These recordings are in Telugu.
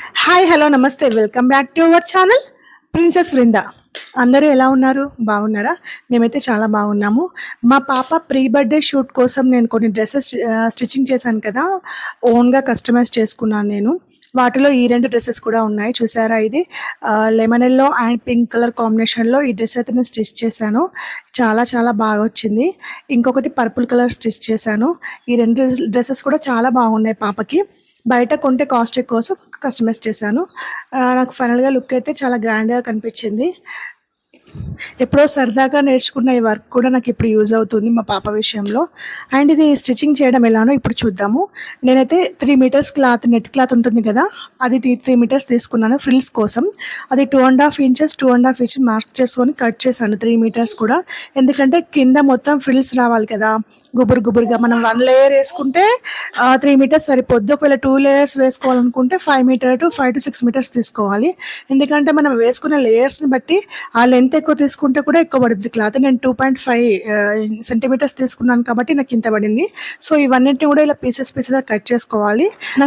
హాయ్ హలో నమస్తే. Welcome back to our channel princess Vrinda అందరూ ఎలా ఉన్నారు? బాగున్నారా? మేమైతే చాలా బాగున్నాము. మా పాప ప్రీ బర్త్డే షూట్ కోసం నేను కొన్ని డ్రెస్సెస్ స్టిచ్చింగ్ చేశాను కదా. ఓన్గా కస్టమైజ్ చేసుకున్నాను నేను. వాటిలో ఈ రెండు డ్రెస్సెస్ కూడా ఉన్నాయి. చూసారా ఇది? Lemon yellow and pink colour కాంబినేషన్లో ఈ డ్రెస్ అయితే నేను స్టిచ్ చేశాను. చాలా చాలా బాగా వచ్చింది. ఇంకొకటి పర్పుల్ కలర్ స్టిచ్ చేశాను. ఈ రెండు డ్రెస్సెస్ కూడా చాలా బాగున్నాయి పాపకి. బయట కొంటే కాస్ట్ ఎక్కువ సో కస్టమైజ్ చేశాను. నాకు ఫైనల్గా లుక్ అయితే చాలా గ్రాండ్గా కనిపించింది. ఎప్పుడో సరదాగా నేర్చుకున్న ఈ వర్క్ కూడా నాకు ఇప్పుడు యూజ్ అవుతుంది మా పాప విషయంలో. అండ్ ఇది స్టిచ్చింగ్ చేయడం ఎలానో ఇప్పుడు చూద్దాము. నేనైతే three metres cloth net cloth ఉంటుంది కదా అది త్రీ మీటర్స్ తీసుకున్నాను ఫ్రిల్స్ కోసం. అది two and half inches two and half inches mark చేసుకొని కట్ చేశాను త్రీ మీటర్స్ కూడా. ఎందుకంటే కింద మొత్తం ఫ్రిల్స్ రావాలి కదా గుబురు గుబురుగా మనం వన్ లేయర్ వేసుకుంటే త్రీ మీటర్స్ సరిపోద్ది. ఒకవేళ two layers వేసుకోవాలనుకుంటే five metre to five to six metres తీసుకోవాలి. ఎందుకంటే మనం వేసుకున్న లేయర్స్ని బట్టి ఆ లెంత్ ఎక్కువ తీసుకుంటే కూడా ఎక్కువ పడుతుంది క్లాత్. నేను టూ పాయింట్ ఫైవ్ సెంటీమీటర్స్ తీసుకున్నాను కాబట్టి నాకు ఇంత పడింది. సో ఇవన్నిటిని కూడా ఇలా పీసెస్ పీసెస్ కట్ చేసుకోవాలి.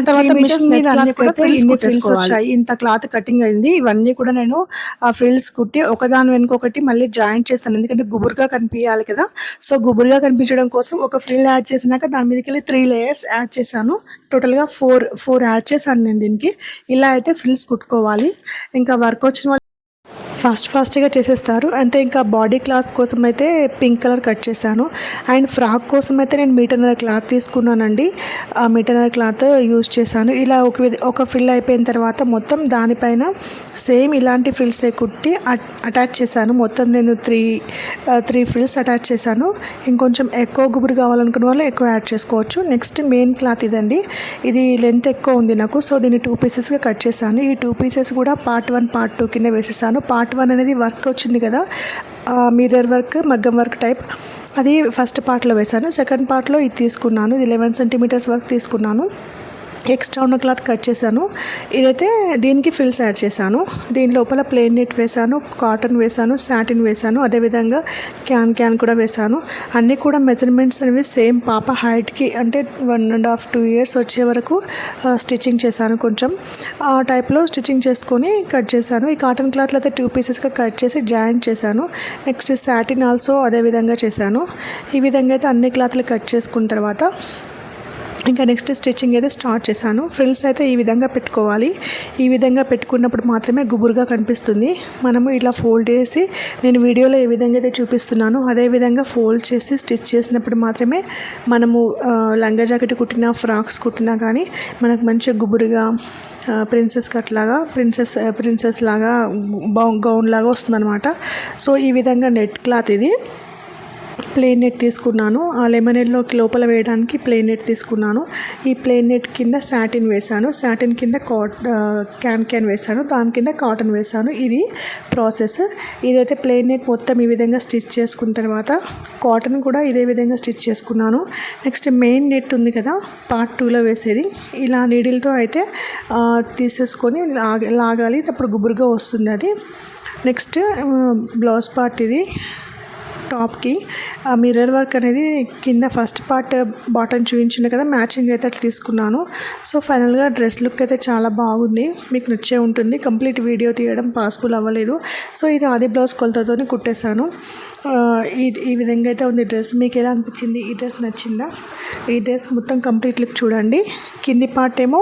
తర్వాత మిషన్ మీద అన్ని కూడా ఇంత క్లాత్ కటింగ్ అయింది. ఇవన్నీ కూడా నేను ఆ ఫ్రిల్స్ కుట్టి ఒకదాని వెనుకొకటి మళ్ళీ జాయింట్ చేస్తాను. ఎందుకంటే గుబురుగా కనిపించాలి కదా. సో గుబురుగా కనిపించడం కోసం ఒక ఫ్రిల్ యాడ్ చేసినాక దాని మీదకి వెళ్ళి త్రీ లేయర్స్ యాడ్ చేశాను. టోటల్గా ఫోర్ ఫోర్ యాడ్ చేశాను నేను దీనికి. ఇలా అయితే ఫ్రిల్స్ కుట్టుకోవాలి. ఇంకా వర్క్ వచ్చిన ఫాస్ట్ ఫాస్ట్గా చేసేస్తారు. అంటే ఇంకా బాడీ క్లాత్ కోసం అయితే పింక్ కలర్ కట్ చేశాను. అండ్ ఫ్రాక్ కోసం అయితే నేను మీటర్నర్ క్లాత్ తీసుకున్నానండి. ఆ మీటర్నర్ క్లాత్ యూజ్ చేశాను. ఇలా ఒక విధ ఒక ఫిల్ అయిపోయిన తర్వాత మొత్తం దానిపైన సేమ్ ఇలాంటి ఫ్రిల్సే కుట్టి అట్- అటాచ్ చేశాను. మొత్తం నేను త్రీ త్రీ ఫ్రిల్స్ అటాచ్ చేశాను. ఇంకొంచెం ఎక్కువ గుబురు కావాలనుకున్న వాళ్ళు ఎక్కువ యాడ్ చేసుకోవచ్చు. నెక్స్ట్ మెయిన్ క్లాత్ ఇదండి. ఇది లెంత్ ఎక్కువ ఉంది నాకు సో దీన్ని టూ పీసెస్గా కట్ చేశాను. ఈ టూ పీసెస్ కూడా పార్ట్ వన్ పార్ట్ టూ కింద వేసేసాను. పార్ట్ వన్ అనేది వర్క్ వచ్చింది కదా మిర్రర్ వర్క్ మగ్గం వర్క్ టైప్. అది ఫస్ట్ పార్ట్లో వేశాను. సెకండ్ పార్ట్లో ఇది తీసుకున్నాను. ఇది లెవెన్ సెంటీమీటర్స్ వరకు తీసుకున్నాను. ఎక్స్ట్రా ఉన్న క్లాత్ కట్ చేశాను. ఇదైతే దీనికి ఫిల్స్ యాడ్ చేశాను. దీని లోపల ప్లెయిన్ నెట్ వేశాను కాటన్ వేశాను సాటిన్ వేశాను అదేవిధంగా క్యాన్ క్యాన్ కూడా వేశాను. అన్నీ కూడా మెజర్మెంట్స్ అనేవి సేమ్ పాప హైట్కి అంటే one and half two years వచ్చే వరకు స్టిచ్చింగ్ చేశాను కొంచెం. ఆ టైప్లో స్టిచ్చింగ్ చేసుకొని కట్ చేశాను. ఈ కాటన్ క్లాత్లో అయితే టూ పీసెస్గా కట్ చేసి జాయింట్ చేశాను. నెక్స్ట్ సాటిన్ ఆల్సో అదే విధంగా చేశాను. ఈ విధంగా అయితే అన్ని క్లాత్లు కట్ చేసుకున్న తర్వాత ఇంకా నెక్స్ట్ స్టిచ్చింగ్ అయితే స్టార్ట్ చేశాను. ఫ్రిల్స్ అయితే ఈ విధంగా పెట్టుకోవాలి. ఈ విధంగా పెట్టుకున్నప్పుడు మాత్రమే గుబురుగా కనిపిస్తుంది. మనము ఇలా ఫోల్డ్ చేసి నేను వీడియోలో ఏ విధంగా అయితే చూపిస్తున్నానో అదే విధంగా ఫోల్డ్ చేసి స్టిచ్ చేసినప్పుడు మాత్రమే మనము లంగా జాకెట్ కుట్టినా ఫ్రాక్స్ కుట్టినా కానీ మనకు మంచిగా గుబురుగా ప్రిన్సెస్ కట్ లాగా ప్రిన్సెస్ ప్రిన్సెస్ లాగా గౌన్ లాగా వస్తుందన్నమాట. సో ఈ విధంగా నెట్ క్లాత్ ఇది. ప్లేన్ నెట్ తీసుకున్నాను. ఆ లెమన్ ఎల్లోకి లోపల వేయడానికి ప్లేన్ నెట్ తీసుకున్నాను. ఈ ప్లేన్ నెట్ కింద సాటిన్ వేశాను. సాటిన్ కింద కాట్ క్యాన్ క్యాన్ వేశాను. దాని కింద కాటన్ వేశాను. ఇది ప్రాసెస్. ఇదైతే ప్లేన్ నెట్ మొత్తం ఈ విధంగా స్టిచ్ చేసుకున్న తర్వాత కాటన్ కూడా ఇదే విధంగా స్టిచ్ చేసుకున్నాను. నెక్స్ట్ మెయిన్ నెట్ ఉంది కదా పార్ట్ టూలో వేసేది. ఇలా నీడిల్తో అయితే తీసేసుకొని లాగాలి. అప్పుడు గుబురుగా వస్తుంది అది. నెక్స్ట్ బ్లౌజ్ పార్ట్ ఇది. టాప్కి. ఆ మిర్రర్ వర్క్ అనేది కింద ఫస్ట్ పార్ట్ బాటమ్ చూపించిన కదా మ్యాచింగ్ అయితే అట్లా తీసుకున్నాను. సో ఫైనల్గా డ్రెస్ లుక్ అయితే చాలా బాగుంది. మీకు నచ్చే ఉంటుంది. కంప్లీట్ వీడియో తీయడం పాసిబుల్ అవ్వలేదు. సో ఇది ఆది బ్లౌజ్ కొలతతో కుట్టేశాను. ఈ ఈ విధంగా అయితే ఉంది డ్రెస్. మీకు ఎలా అనిపించింది? ఈ డ్రెస్ నచ్చిందా? ఈ డ్రెస్ మొత్తం కంప్లీట్ లుక్ చూడండి. కింది పార్ట్ ఏమో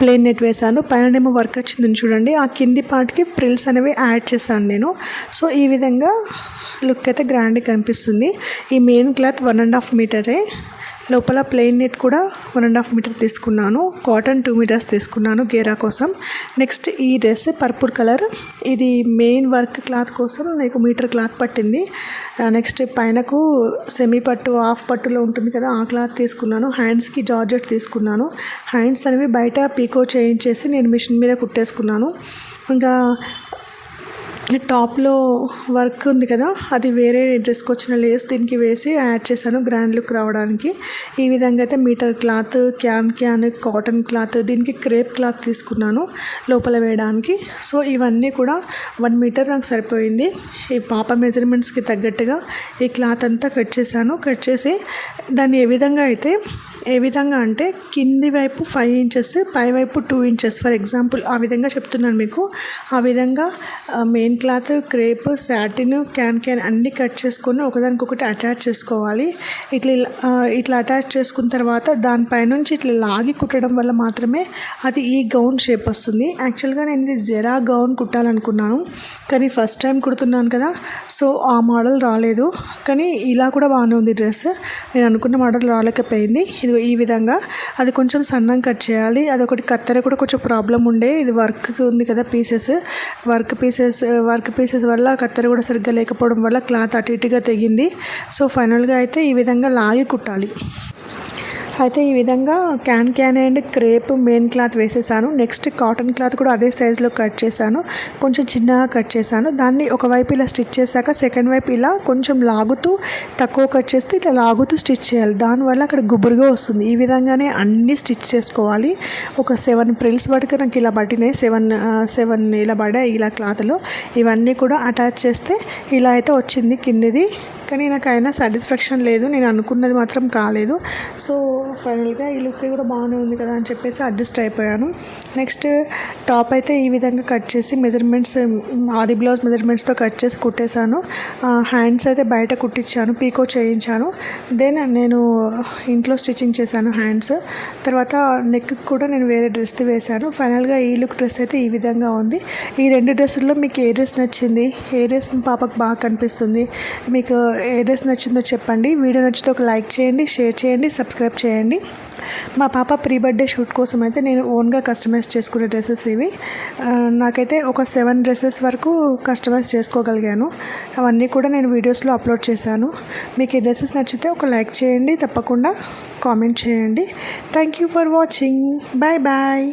ప్లేన్ నెట్ వేశాను. పైన ఏమో వర్క్ వచ్చిందని చూడండి. ఆ కింది పార్ట్కి ప్రిల్స్ అనేవి యాడ్ చేశాను నేను. సో ఈ విధంగా లుక్ అయితే గ్రాండ్గా కనిపిస్తుంది. ఈ main cloth one and half మీటరే. లోపల ప్లెయిన్ నెట్ కూడా వన్ అండ్ హాఫ్ మీటర్ తీసుకున్నాను. కాటన్ టూ మీటర్స్ తీసుకున్నాను గేరా కోసం. నెక్స్ట్ ఈ డ్రెస్ పర్పుల్ కలర్. ఇది మెయిన్ వర్క్ క్లాత్ కోసం నాకు మీటర్ క్లాత్ పట్టింది. నెక్స్ట్ పైనకు సెమీ పట్టు హాఫ్ పట్టులో ఉంటుంది కదా ఆ క్లాత్ తీసుకున్నాను. హ్యాండ్స్కి జార్జెట్ తీసుకున్నాను. హ్యాండ్స్ అనేవి బయట పీకో చేయించేసి నేను మిషన్ మీద కుట్టేసుకున్నాను. ఇంకా టాప్లో వర్క్ ఉంది కదా అది వేరే డ్రెస్కి వచ్చిన లేస్ దీనికి వేసి యాడ్ చేశాను గ్రాండ్ లుక్ రావడానికి. ఈ విధంగా అయితే meter cloth can can cotton cloth దీనికి క్రేప్ క్లాత్ తీసుకున్నాను లోపల వేయడానికి. సో ఇవన్నీ కూడా వన్ మీటర్ నాకు సరిపోయింది. ఈ పాప మెజర్మెంట్స్కి తగ్గట్టుగా ఈ క్లాత్ అంతా కట్ చేశాను. కట్ చేసి దాన్ని ఏ విధంగా అయితే ఏ విధంగా అంటే కింది వైపు ఫైవ్ ఇంచెస్ పై వైపు టూ ఇంచెస్ ఫర్ ఎగ్జాంపుల్ ఆ విధంగా చెప్తున్నాను మీకు. ఆ విధంగా main cloth crepe satin can can అన్నీ కట్ చేసుకొని ఒకదానికొకటి అటాచ్ చేసుకోవాలి. ఇట్లా ఇలా- ఇట్లా అటాచ్ చేసుకున్న తర్వాత దానిపైనుంచి ఇట్లా లాగి కుట్టడం వల్ల మాత్రమే అది ఈ గౌన్ షేప్ వస్తుంది. యాక్చువల్గా నేను ఇది జెరా గౌన్ కుట్టాలనుకున్నాను. కానీ ఫస్ట్ టైం కుడుతున్నాను కదా సో ఆ మోడల్ రాలేదు. కానీ ఇలా కూడా బాగానే ఉంది డ్రెస్. నేను అనుకున్న మోడల్ రాలేకపోయింది. ఇది ఈ విధంగా అది కొంచెం సన్నం కట్ చేయాలి. అది ఒకటి కత్తెర కూడా కొంచెం ప్రాబ్లం ఉండే. ఇది వర్క్ ఉంది కదా pieces. Work pieces work pieces వల్ల కత్తెర కూడా సరిగ్గా లేకపోవడం వల్ల క్లాత్ అటు ఇటుగా తెగింది. సో ఫైనల్గా అయితే ఈ విధంగా లాగి కుట్టాలి. అయితే ఈ విధంగా can can and crepe main cloth వేసేసాను. నెక్స్ట్ కాటన్ క్లాత్ కూడా అదే సైజులో కట్ చేశాను. కొంచెం చిన్నగా కట్ చేశాను. దాన్ని ఒకవైపు ఇలా స్టిచ్ చేశాక సెకండ్ వైపు ఇలా కొంచెం లాగుతూ తక్కువ కట్ చేస్తే ఇట్లా లాగుతూ స్టిచ్ చేయాలి. దానివల్ల అక్కడ గుబురుగా వస్తుంది. ఈ విధంగానే అన్నీ స్టిచ్ చేసుకోవాలి. ఒక సెవెన్ ప్రిల్స్ పట్టుకు నాకు ఇలా పట్టినాయి. సెవెన్ సెవెన్ ఇలా పడాయి ఇలా క్లాత్లో. ఇవన్నీ కూడా అటాచ్ చేస్తే ఇలా అయితే వచ్చింది కిందిది. కానీ నాకు అయినా సాటిస్ఫాక్షన్ లేదు. నేను అనుకున్నది మాత్రం కాలేదు. సో ఫైనల్గా ఈ లుక్ కూడా బాగానే ఉంది కదా అని చెప్పేసి అడ్జస్ట్ అయిపోయాను. నెక్స్ట్ టాప్ అయితే ఈ విధంగా కట్ చేసి మెజర్మెంట్స్ ఆది బ్లౌజ్ మెజర్మెంట్స్తో కట్ చేసి కుట్టేశాను. హ్యాండ్స్ అయితే బయట కుట్టించాను పీకో చేయించాను. దెన్ నేను ఇంట్లో స్టిచ్చింగ్ చేశాను హ్యాండ్స్. తర్వాత నెక్ కూడా నేను వేరే డ్రెస్ వేశాను. ఫైనల్గా ఈ లుక్ డ్రెస్ అయితే ఈ విధంగా ఉంది. ఈ రెండు డ్రెస్సుల్లో మీకు ఏ డ్రెస్ నచ్చింది? ఏ డ్రెస్ పాపకు బాగా కనిపిస్తుంది? మీకు ఏ డ్రెస్ నచ్చిందో చెప్పండి. వీడియో నచ్చితే ఒక లైక్ చేయండి షేర్ చేయండి సబ్స్క్రైబ్ చేయండి. మా పాప ప్రీ బర్త్డే షూట్ కోసం అయితే నేను ఓన్గా కస్టమైజ్ చేసుకునే డ్రెస్సెస్ ఇవి. నాకైతే ఒక సెవెన్ డ్రెస్సెస్ వరకు కస్టమైజ్ చేసుకోగలిగాను. అవన్నీ కూడా నేను వీడియోస్లో అప్లోడ్ చేశాను. మీకు ఈ డ్రెస్సెస్ నచ్చితే ఒక లైక్ చేయండి తప్పకుండా కామెంట్ చేయండి. Thank you for watching. Bye bye.